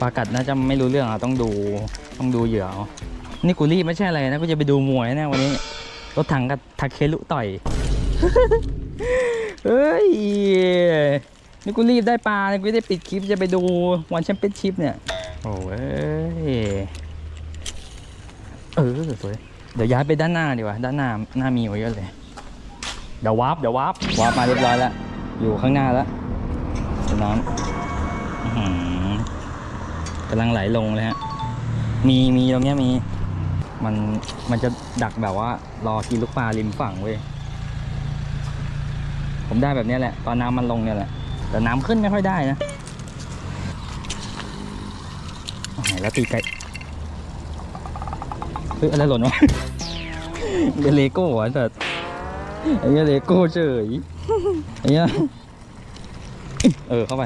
ปลากัดน่าจะไม่รู้เรื่องอะต้องดูต้องดูเหยื่อเนี่กูรีบไม่ใช่อะไรนะกูจะไปดูมวยนะวันนี้รถถังกับทาเคลุต่อยเฮ้ยนี่กูรีบได้ปลาเนี่ยกูได้ปิดคลิปจะไปดูวันแชมเปี้ยนชิพเนี่ยโอ้ยเออสวยเดี๋ยวย้ายไปด้านหน้าดีกว่าด้านหน้าหน้ามีไว้เยอะเลยเดี๋ยววาร์ปเดี๋ยววาร์ปวาร์ปมาเรียบร้อยแล้วอยู่ข้างหน้าแล้วน้ำ กำลังไหลลงเลยฮะ มีมีตรงเนี้ยมี มันมันจะดักแบบว่า รอกินลูกปลาริมฝั่งเว้ย ผมได้แบบเนี้ยแหละ ตอนน้ำมันลงเนี่ยแหละ แต่น้ำขึ้นไม่ค่อยได้นะอ้าวแล้วตีไก่เฮ้ยอะไรหล่นวะเป็นเลโก้เหรอะแต่ไอ้เหี้ยเลโก้เฉยไอ้เหี้ยเออเข้าไป